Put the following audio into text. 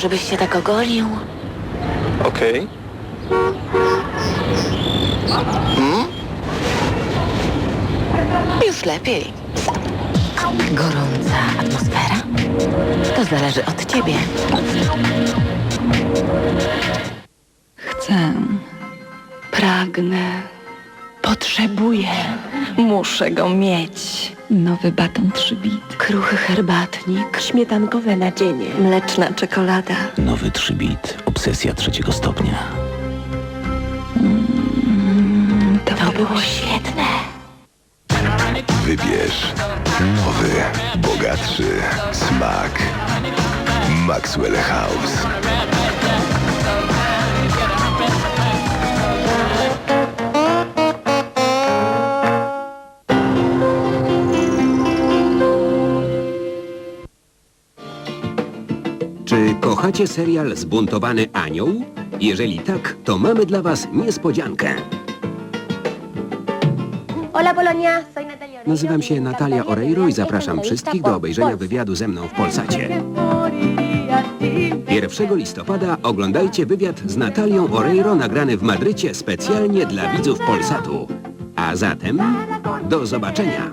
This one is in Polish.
się tak ogolił. Okej. Już lepiej. Gorąca atmosfera? To zależy od ciebie. Chcę. Pragnę. Potrzebuję. Muszę go mieć. Nowy baton 3 bit. Kruchy herbatnik, Śmietankowe nadzienie. mleczna czekolada. Nowy 3-bit. Obsesja trzeciego stopnia. To, To było świetne. Wybierz nowy, bogatszy smak. Maxwell House. Czy kochacie serial Zbuntowany Anioł? Jeżeli tak, to mamy dla Was niespodziankę. Hola Polonia, soy Natalia Oreiro. Nazywam się Natalia Oreiro i zapraszam wszystkich do obejrzenia wywiadu ze mną w Polsacie. 1 listopada oglądajcie wywiad z Natalią Oreiro nagrany w Madrycie specjalnie dla widzów Polsatu. A zatem do zobaczenia.